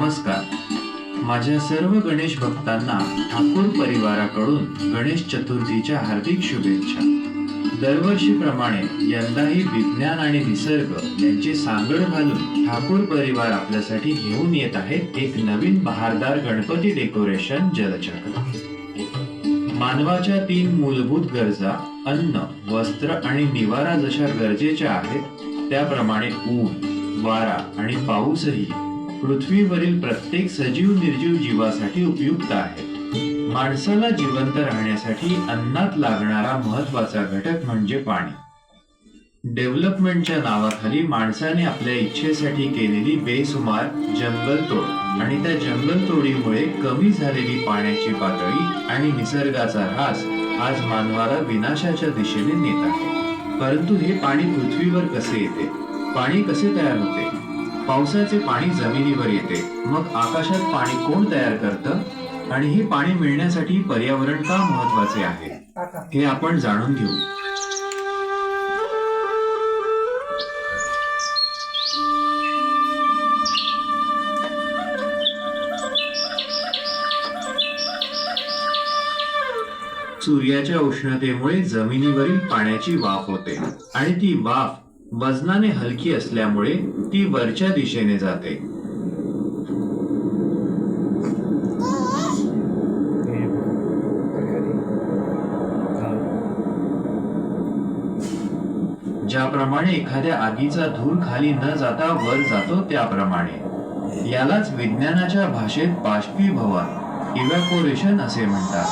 नमस्कार. माझ्या सर्व गणेश भक्तांना ठाकूर परिवाराकडून गणेश चतुर्थीच्या हार्दिक शुभेच्छा. दरवर्षीप्रमाणे यंदाही विज्ञान आणि निसर्ग यांची सांगड घालून ठाकूर परिवार आपल्यासाठी घेऊन येत आहे एक नवीन बहारदार गणपती डेकोरेशन जलचक्र. मानवाच्या तीन मूलभूत गरजा अन्न वस्त्र आणि निवारा जशा गरजेच्या आहेत त्याप्रमाणे ऊन वारा आणि पाऊसही पृथ्वीवरील प्रत्येक सजीव निर्जीव जीवासाठी उपयुक्त आहे. माणसाला जिवंत राहण्यासाठी अन्नात लागणारा महत्त्वाचा घटक म्हणजे पाणी. डेव्हलपमेंटच्या नावाखाली माणसाने आपल्या इच्छेसाठी केलेली बेसुमार जंगलतोड आणि त्या जंगलतोडीमुळे कमी झालेली पाण्याची पातळी आणि निसर्गाचा ऱ्हास आज मानवाला विनाशाच्या दिशेने नेत आहे. परंतु हे पाणी पृथ्वीवर कसे येते? पाणी कसे तयार होते? पावसाचे पाणी जमिनीवर येते. मग आकाशात पाणी कोण तयार करतं? आणि हे पाणी मिळण्यासाठी पर्यावरण का महत्त्वाचे आहे? हे आपण जाणून घेऊ. सूर्याच्या उष्णतेमुळे जमिनीवरील पाण्याची वाफ होते. आणि ती वाफ वजनाने हलकी असल्यामुळे ती वरच्या दिशेने जाते. ज्याप्रमाणे एखाद्या आगीचा धूर खाली न जाता वर जातो त्याप्रमाणे. यालाच विज्ञानाच्या भाषेत बाष्पीभवन इव्हॅपोरेशन असे म्हणतात.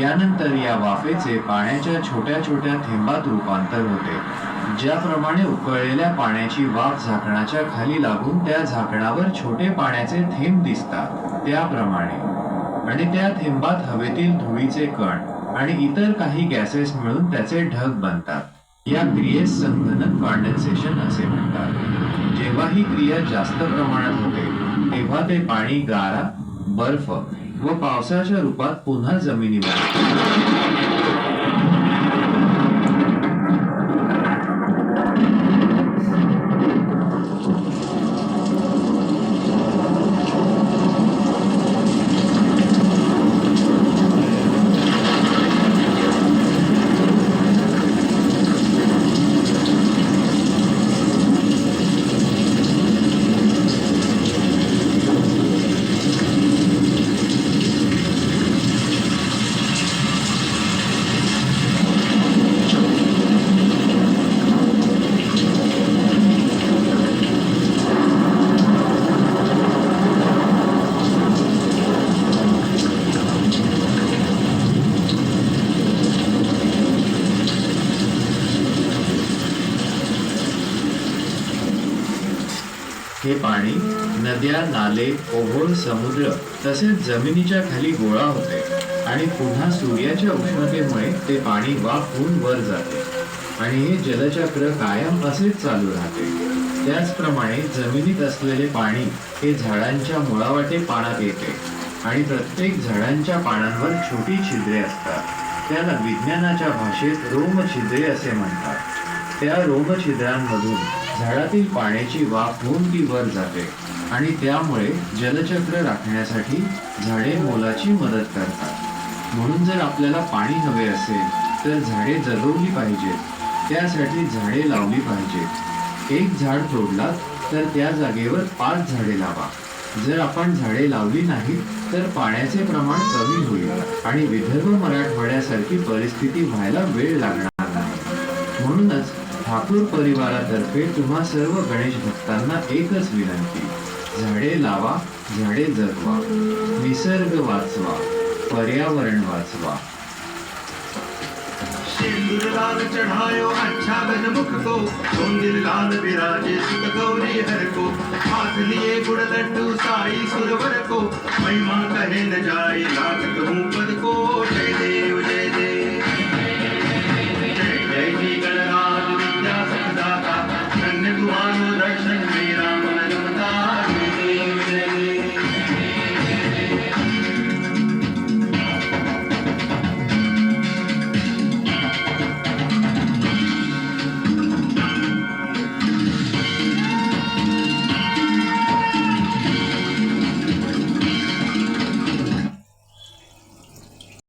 यानंतर या वाफेचे पाण्याच्या छोट्या छोट्या थेंबात रूपांतर होते. ज्याप्रमाणे उकळलेल्या पाण्याची वाफ झाकणाच्या खाली लागून त्या झाकणावर छोटे पाण्याचे थेंब दिसतात त्याप्रमाणे. आणि त्या थेंबात हवेतील धुळीचे कण आणि इतर काही गॅसेस मिळून त्याचे ढग बनतात. या क्रियेस संघनन कॉन्डेन्सेशन असे म्हणतात. जेव्हा ही क्रिया जास्त प्रमाणात होते तेव्हा ते पाणी गारा बर्फ व पावसाच्या रूपात पुन्हा जमिनीवर हे पाणी नद्या नाले ओहोळ समुद्र तसेच जमिनीच्या खाली गोळा होते आणि पुन्हा सूर्याच्या उष्णतेमुळे ते पाणी वाफ होऊन वर जाते. आणि हे जलचक्र कायम असेच चालू राहते. त्याचप्रमाणे जमिनीत असलेले पाणी हे झाडांच्या मुळावाटे पाण्यात येते आणि प्रत्येक झाडांच्या पानांवर छोटी छिद्रे असतात. त्याला विज्ञानाच्या भाषेत रोम छिद्रे असे म्हणतात. त्या रोमछिद्रांमधून झाडातील पाण्याची वाफ होऊन ती वर जाते आणि त्यामुळे जलचक्र राखण्यासाठी झाडे मोलाची मदत करतात. म्हणून जर आपल्याला पाणी हवे असेल तर झाडे जगवली पाहिजेत. त्यासाठी झाडे लावली पाहिजेत. एक झाड तोडलात तर त्या जागेवर पाच झाडे लावा. जर आपण झाडे लावली नाही तर पाण्याचे प्रमाण कमी होईल आणि विदर्भ मराठवाड्यासारखी परिस्थिती व्हायला वेळ लागणार नाही. म्हणूनच ठाकूर परिवारातर्फे तुम्हा सर्व गणेश भक्तांना एकच विनंती. झाडे लावा झाडे जगवा. निसर्ग वाचवा पर्यावरण वाचवा. सिंदूर लाल चढ़ायो अच्छा गन मुख को सुंदर लाल विराजे सुत गौरी हर को हाथ लिए गुड़ लड्डू साई सुरवर को महिमा कहे न जाए लागत हूँ पद को. जय देव जय देव.